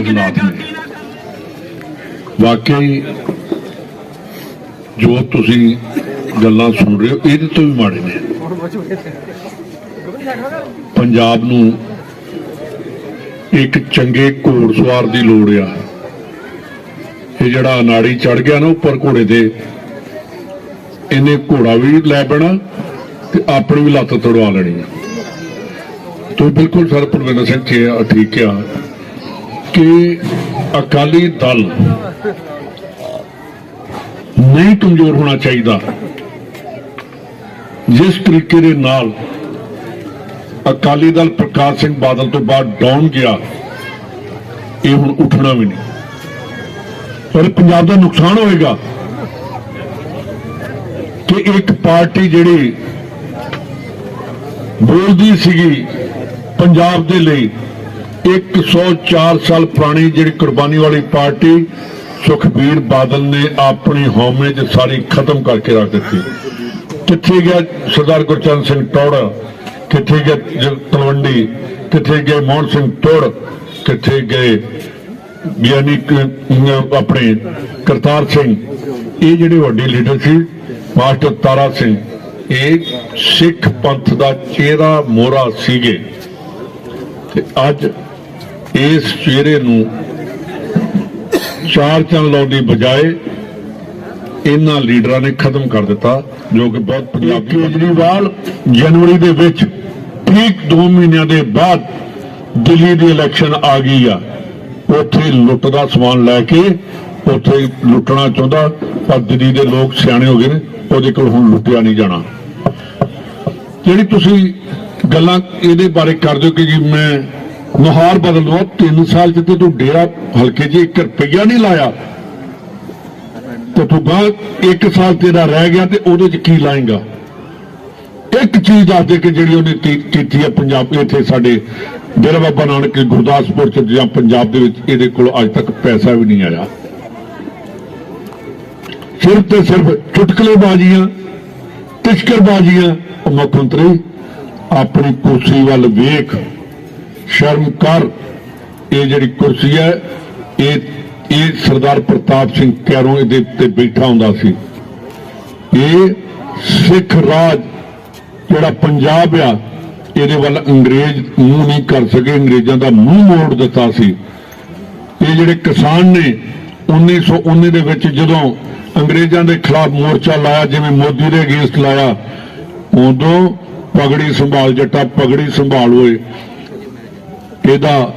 ਦੇ ਨੇ। ਵਾਕਈ ਜੋ ਤੁਸੀਂ ਗੱਲਾਂ ਸੁਣ ਰਹੇ ਹੋ, ਇਹਦੇ ਤੋਂ ਵੀ ਮਾੜੇ ਨੇ। ਪੰਜਾਬ ਨੂੰ ਇੱਕ ਚੰਗੇ ਘੋੜਸਵਾਰ ਦੀ ਲੋੜ ਆ। ਇਹ ਜਿਹੜਾ ਅਨਾੜੀ ਚੜ ਗਿਆ ਨਾ ਉੱਪਰ ਘੋੜੇ ਦੇ ਇਹਨੇ ਘੋੜਾ ਵੀ ਲੈ ਪੈਣਾ ਤੇ ਆਪਣੀ ਵੀ ਲੱਤ ਤੜਵਾ ਲੈਣੀ ਆ। ਤੋ ਬਿਲਕੁਲ ਸਰ ਪਰਵਿੰਦਰ ਸਿੰਘ ਠੀਕ ਆ। ਕਿ ਅਕਾਲੀ ਦਲ ਨਹੀਂ ਕਮਜ਼ੋਰ ਹੋਣਾ ਚਾਹੀਦਾ। ਜਿਸ ਤਰੀਕੇ ਦੇ ਨਾਲ ਅਕਾਲੀ ਦਲ ਪ੍ਰਕਾਸ਼ ਸਿੰਘ ਬਾਦਲ ਤੋਂ ਬਾਅਦ ਡਾਊਨ ਗਿਆ, ਇਹ ਹੁਣ ਉੱਠਣਾ ਵੀ ਨਹੀਂ। ਪਰ ਪੰਜਾਬ ਦਾ ਨੁਕਸਾਨ ਹੋਏਗਾ ਕਿ ਇੱਕ ਪਾਰਟੀ ਜਿਹੜੀ ਬੋਲਦੀ ਸੀਗੀ, ਪੰਜਾਬ ਦੇ ਲਈ 104 ਸਾਲ ਪੁਰਾਣੀ ਜਿਹੜੀ ਕੁਰਬਾਨੀ ਵਾਲੀ ਪਾਰਟੀ ਸੁਖਬੀਰ ਬਾਦਲ ਨੇ ਆਪਣੀ ਹਉਮੈ 'ਚ ਸਾਰੀ ਖਤਮ ਕਰਕੇ ਰੱਖ ਦਿੱਤੀ। ਕਿੱਥੇ ਗਿਆ ਸਰਦਾਰ ਗੁਰਚਰਨ ਸਿੰਘ ਟੌੜਾ ਕਿੱਥੇ ਗਿਆ ਤਲਵੰਡੀ? ਕਿੱਥੇ ਗਏ ਮੋਹਨ ਸਿੰਘ ਟੋੜ ਕਿੱਥੇ ਗਏ ਗਿਆਨੀ ਆਪਣੇ ਕਰਤਾਰ ਸਿੰਘ? ਇਹ ਜਿਹੜੇ ਵੱਡੇ ਲੀਡਰ ਸੀ, ਮਾਸਟਰ ਤਾਰਾ ਸਿੰਘ, ਇਹ ਸਿੱਖ ਪੰਥ ਦਾ ਚਿਹਰਾ ਮੋਹਰਾ ਸੀਗੇ। ਤੇ ਅੱਜ ਇਸ ਚਿਹਰੇ ਨੂੰ ਚਾਰ ਚੰਨ ਲਾਉਣ ਦੀ ਬਜਾਏ ਇਹਨਾਂ ਲੀਡਰਾਂ ਨੇ ਖਤਮ ਕਰ ਦਿੱਤਾ ਜੋ ਕਿ ਬਹੁਤ ਪੰਜਾਬੀ ਕੇਜਰੀਵਾਲ ਜਨਵਰੀ ਦੇ ਵਿੱਚ ਠੀਕ 2 ਮਹੀਨਿਆਂ ਦੇ ਬਾਅਦ ਦਿੱਲੀ ਦੀ ਇਲੈਕਸ਼ਨ ਆ ਗਈ ਆ। ਉੱਥੇ ਲੁੱਟ ਦਾ ਸਮਾਨ ਲੈ ਕੇ ਉੱਥੇ ਲੁੱਟਣਾ ਚਾਹੁੰਦਾ ਪਰ ਦਿੱਲੀ ਦੇ ਲੋਕ ਸਿਆਣੇ ਹੋ ਗਏ ਨੇ ਉਹਦੇ ਕੋਲ ਹੁਣ ਲੁੱਟਿਆ ਨਹੀਂ ਜਾਣਾ। ਜਿਹੜੀ ਤੁਸੀਂ ਗੱਲਾਂ ਇਹਦੇ ਬਾਰੇ ਕਰਦੇ ਹੋ ਕਿ ਜੀ ਮੈਂ ਨੁਹਾਰ ਬਦਲ ਦਵਾਂ 3 ਸਾਲ ਚ ਤੂੰ ਡੇਰਾ ਹਲਕੇ 'ਚ 1 ਰੁਪਈਆ ਨਹੀਂ ਲਾਇਆ। ਤੇ ਤੂੰ ਬਾਅਦ 1 ਸਾਲ ਤੇਰਾ ਰਹਿ ਗਿਆ ਤੇ ਉਹਦੇ 'ਚ ਕੀ ਲਾਏਗਾ? ਇੱਕ ਚੀਜ਼ ਦੱਸ ਦੇ ਕਿ ਜਿਹੜੀ ਉਹਨੇ ਕੀਤੀ ਹੈ ਪੰਜਾਬ, ਇੱਥੇ ਸਾਡੇ ਡੇਰਾ ਬਾਬਾ ਨਾਨਕ ਗੁਰਦਾਸਪੁਰ ਚ ਜਾਂ ਪੰਜਾਬ ਦੇ ਵਿੱਚ, ਇਹਦੇ ਕੋਲ ਅੱਜ ਤੱਕ ਪੈਸਾ ਵੀ ਨਹੀਂ ਆਇਆ। ਸਿਰਫ ਤੇ ਸਿਰਫ ਚੁਟਕਲੇਬਾਜ਼ੀਆਂ, ਤਿਸ਼ਕਰਬਾਜ਼ੀਆਂ ਉਹ ਮੁੱਖ ਮੰਤਰੀ, ਆਪਣੀ ਕੁਰਸੀ ਵੱਲ ਵੇਖ ਸ਼ਰਮ ਕਰ। ਇਹ ਜਿਹੜੀ ਕੁਰਸੀ ਹੈ, ਇਹ ਇਹ ਸਰਦਾਰ ਪ੍ਰਤਾਪ ਸਿੰਘ ਕੈਰੋਂ ਇਹਦੇ ਉੱਤੇ ਬੈਠਾ ਹੁੰਦਾ ਸੀ। ਇਹ ਸਿੱਖ ਰਾਜ ਜਿਹੜਾ ਪੰਜਾਬ ਆ, ਇਹਦੇ ਵੱਲ ਅੰਗਰੇਜ਼ ਮੂੰਹ ਨਹੀਂ ਕਰ ਸਕੇ, ਅੰਗਰੇਜ਼ਾਂ ਦਾ ਮੂੰਹ ਮੋੜ ਦਿੱਤਾ ਸੀ। ਇਹ ਜਿਹੜੇ ਕਿਸਾਨ ਨੇ 1919 ਦੇ ਵਿੱਚ ਜਦੋਂ ਅੰਗਰੇਜ਼ਾਂ ਦੇ ਖਿਲਾਫ ਮੋਰਚਾ ਲਾਇਆ, ਜਿਵੇਂ ਮੋਦੀ ਦੇ ਅਗੇਂਸਟ ਲਾਇਆ, ਉਦੋਂ ਪਗੜੀ ਸੰਭਾਲ, ਜੱਟਾ ਪਗੜੀ ਸੰਭਾਲ ਹੋਏ। ਇਹਦਾ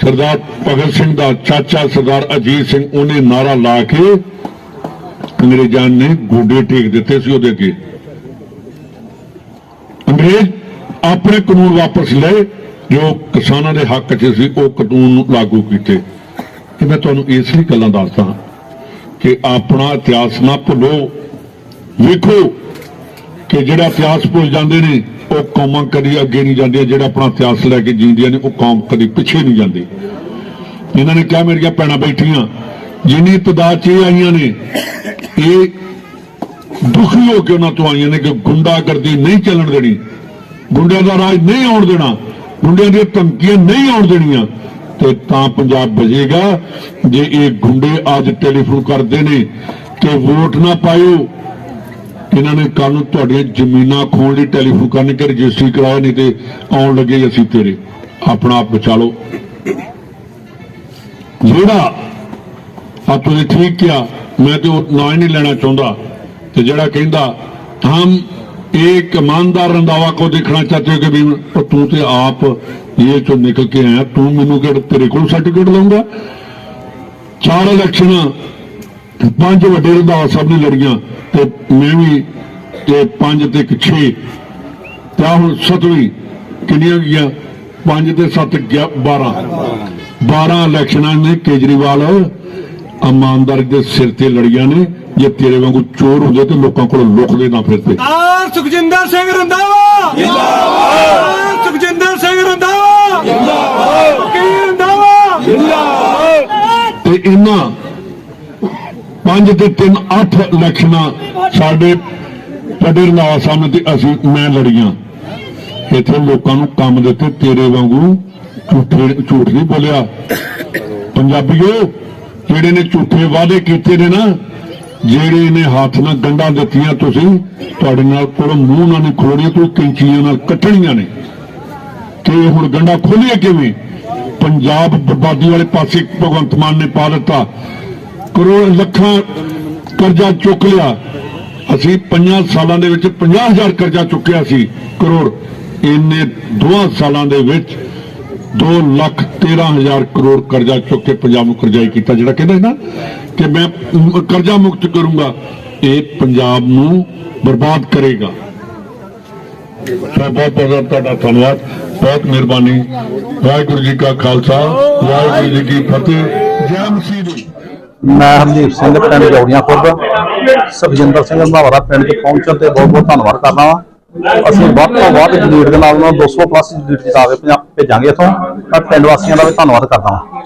ਸਰਦਾਰ ਭਗਤ ਸਿੰਘ ਦਾ ਚਾਚਾ ਸਰਦਾਰ ਅਜੀਤ ਸਿੰਘ, ਉਹਨੇ ਨਾਰਾ ਲਾ ਕੇ ਅੰਗਰੇਜ਼ਾਂ ਨੇ ਗੋਡੇ ਟੇਕ ਦਿੱਤੇ ਸੀ ਉਹਦੇ ਅੱਗੇ। ਅੰਗਰੇਜ਼ ਆਪਣੇ ਕਾਨੂੰਨ ਵਾਪਸ ਲਏ, ਜੋ ਕਿਸਾਨਾਂ ਦੇ ਹੱਕ 'ਚ ਸੀ, ਉਹ ਕਾਨੂੰਨ ਲਾਗੂ ਕੀਤੇ। ਇਹ ਮੈਂ ਤੁਹਾਨੂੰ ਇਸ ਲਈ ਗੱਲਾਂ ਦੱਸਦਾ ਕਿ ਆਪਣਾ ਇਤਿਹਾਸ ਨਾ ਭੁੱਲੋ। ਵੇਖੋ ਕਿ ਜਿਹੜਾ ਇਤਿਹਾਸ ਭੁੱਲ ਜਾਂਦੇ ਨੇ ਉਹ ਕੌਮਾਂ ਕਦੀ ਅੱਗੇ ਨਹੀਂ ਜਾਂਦੀਆਂ, ਜਿਹੜਾ ਆਪਣਾ ਇਤਿਹਾਸ ਲੈ ਕੇ ਜੀਂਦੀਆਂ ਨੇ, ਉਹ ਕੌਮ ਕਦੀ ਪਿੱਛੇ ਨਹੀਂ ਜਾਂਦੀ। ਇਹਨਾਂ ਨੇ ਕਿਹਾ, ਮੇਰੀਆਂ ਭੈਣਾਂ ਬੈਠੀਆਂ, ਜਿੰਨੀ ਤਦਾਦ ਚ ਆਈਆਂ ਨੇ, ਇਹ ਦੁਖੀ ਹੋ ਕੇ ਉਹਨਾਂ ਤੋਂ ਆਈਆਂ ਨੇ ਕਿ ਗੁੰਡਾਗਰਦੀ ਨਹੀਂ ਚੱਲਣ ਦੇਣੀ, ਗੁੰਡਿਆਂ ਦਾ ਰਾਜ ਨਹੀਂ ਆਉਣ ਦੇਣਾ, ਗੁੰਡਿਆਂ ਦੀਆਂ ਧਮਕੀਆਂ ਨਹੀਂ ਆਉਣ ਦੇਣੀਆਂ। ਤੇ ਤਾਂ ਪੰਜਾਬ ਬਜੇਗਾ ਜੇ ਇਹ ਗੁੰਡੇ ਅੱਜ ਟੈਲੀਫੋਨ ਕਰਦੇ ਨੇ ਕਿ ਵੋਟ ਨਾ ਪਾਇਓ ਇਹਨਾਂ ਨੇ ਕੱਲ ਨੂੰ ਤੁਹਾਡੀਆਂ ਜ਼ਮੀਨਾਂ ਖੋਣ ਲਈ ਟੈਲੀਫੋਨ ਕਰਨ ਕਿ ਰਜਿਸਟਰੀ ਕਰਾਇਆ ਨਹੀਂ ਤੇ ਆਉਣ ਲੱਗੇ ਅਸੀਂ ਤੇਰੇ। ਆਪਣਾ ਆਪ ਬਚਾ ਲਓ। ਜਿਹੜਾ ਆ ਤੁਸੀਂ ਠੀਕ ਕਿਹਾ, ਮੈਂ ਤੇ ਉਹ ਨਾਂ ਹੀ ਨਹੀਂ ਲੈਣਾ ਚਾਹੁੰਦਾ। ਤੇ ਜਿਹੜਾ ਕਹਿੰਦਾ, ਹਮ ਇੱਕ ਇਮਾਨਦਾਰ ਰੰਦਾਵਾ ਕੋ ਦੇਖਣਾ ਚਾਹਤੇ ਹੋ ਕਿ ਵੀ ਉਹ ਤੂੰ ਤੇ ਆਪ ਇਹ ਚੋਂ ਨਿਕਲ ਕੇ ਆਇਆ, ਤੂੰ ਮੈਨੂੰ ਕਿਹੜਾ ਤੇਰੇ ਕੋਲ ਸਰਟੀਫਿਕੇਟ ਦਊਂਗਾ ਚਾਰ ਇਲੈਕਸ਼ਨਾਂ ਪੰਜ ਵੱਡੇ ਰੰਧਾਵਾ ਸਾਹਿਬ ਨੇ ਲੜੀਆਂ ਤੇ ਮੈਂ ਵੀ ਤੇ ਪੰਜ ਤੇ ਇੱਕ 6 ਤੇ ਹੁਣ ਸਤਵੀਂ ਕਿੰਨੀਆਂ ਗਈਆਂ? ਪੰਜ ਤੇ 7 ਗਿਆ 12 12 ਇਲੈਕਸ਼ਨਾਂ ਨੇ ਕੇਜਰੀਵਾਲ ਇਮਾਨਦਾਰੀ ਦੇ ਸਿਰ ਤੇ ਲੜੀਆਂ ਨੇ। ਜੇ ਤੇਰੇ ਵਾਂਗੂ ਚੋਰ ਹੁੰਦੇ ਤੇ ਲੋਕਾਂ ਕੋਲ ਲੁਕਦੇ ਨਾ ਫਿਰਦੇ ਆਰ ਸੁਖਜਿੰਦਰ ਸਿੰਘ ਰੰਦਾਵਾ ਪੰਜ ਤੇ 3 8 ਇਲੈਕਸ਼ਨਾਂ ਸਾਡੇ ਸਾਡੇ ਰਣਾਵਾ ਸਾਹਮਣੇ ਤੇ ਅਸੀਂ, ਮੈਂ ਲੜੀਆਂ। ਇੱਥੇ ਲੋਕਾਂ ਨੂੰ ਕੰਮ ਦਿੱਤੇ, ਤੇਰੇ ਵਾਂਗੂ ਝੂਠੇ, ਝੂਠ ਨਹੀਂ ਬੋਲਿਆ। ਪੰਜਾਬੀਓ, ਜਿਹੜੇ ਨੇ ਝੂਠੇ ਵਾਅਦੇ ਕੀਤੇ ਨੇ ਨਾ, ਜਿਹੜੇ ਨੇ ਹੱਥ ਨਾਲ ਗੰਢਾਂ ਦਿੱਤੀਆਂ ਤੁਸੀਂ, ਤੁਹਾਡੇ ਨਾਲ ਕੋਲ ਮੂੰਹ ਨਾਲ ਨਹੀਂ ਖੋੜੀਆਂ ਕੋਈ ਕਿੰਚੀਆਂ ਨਾਲ ਕੱਟਣੀਆਂ ਨੇ। ਤੇ ਹੁਣ ਗੰਢਾਂ ਖੋਲੀਆਂ ਕਿਵੇਂ? ਪੰਜਾਬ ਬਰਬਾਦੀ ਵਾਲੇ ਪਾਸੇ ਭਗਵੰਤ ਮਾਨ ਨੇ ਪਾ ਦਿੱਤਾ। ਕਰੋੜ ਲੱਖਾਂ ਕਰਜ਼ਾ ਚੁੱਕ ਲਿਆ। ਅਸੀਂ ਪੰਜਾਂ ਸਾਲਾਂ ਦੇ ਵਿੱਚ 50000 ਕਰਜ਼ਾ ਚੁੱਕਿਆ ਸੀ, ਕਰੋੜ। ਇੰਨੇ ਦੋਹਾਂ ਸਾਲਾਂ ਦੇ ਵਿੱਚ 2 ਲੱਖ 13000 ਕਰੋੜ ਕਰਜ਼ਾ ਚੁੱਕ ਕੇ ਪੰਜਾਬ ਨੂੰ ਕਰਜ਼ਾਈ ਕੀਤਾ, ਜਿਹੜਾ ਕਹਿੰਦਾ ਨਾ ਕਿ ਮੈਂ ਕਰਜ਼ਾ ਮੁਕਤ ਕਰੂੰਗਾ, ਇਹ ਪੰਜਾਬ ਨੂੰ ਬਰਬਾਦ ਕਰੇਗਾ। ਬਹੁਤ ਬਹੁਤ ਤੁਹਾਡਾ ਧੰਨਵਾਦ, ਬਹੁਤ ਮਿਹਰਬਾਨੀ। ਵਾਹਿਗੁਰੂ ਜੀ ਕਾ ਖਾਲਸਾ, ਵਾਹਿਗੁਰੂ ਜੀ ਕੀ ਫਤਿਹ। ਜੈ ਮਸੀਹ ਮੈਂ ਹਰਦੀਪ ਸਿੰਘ, ਪਿੰਡ ਜੋੜੀਆਂ ਖੁਰਦ। ਸੁਖਜਿੰਦਰ ਸਿੰਘ ਮਹਾਵਰਾ ਪਿੰਡ 'ਚ ਪਹੁੰਚਣ ਤੇ ਬਹੁਤ ਬਹੁਤ ਧੰਨਵਾਦ ਕਰਦਾ ਵਾਂ। ਅਸੀਂ ਵੱਧ ਤੋਂ ਵੱਧ ਜਲੀਡ ਦੇ ਨਾਲ ਨਾਲ 200 ਪਲੱਸ ਜਲੀਡ ਜਿਤਾ ਕੇ ਭਜਾ- ਭੇਜਾਂਗੇ ਇਥੋਂ। ਮੈਂ ਪਿੰਡ ਵਾਸੀਆਂ ਦਾ ਵੀ ਧੰਨਵਾਦ ਕਰਦਾ ਵਾਂ।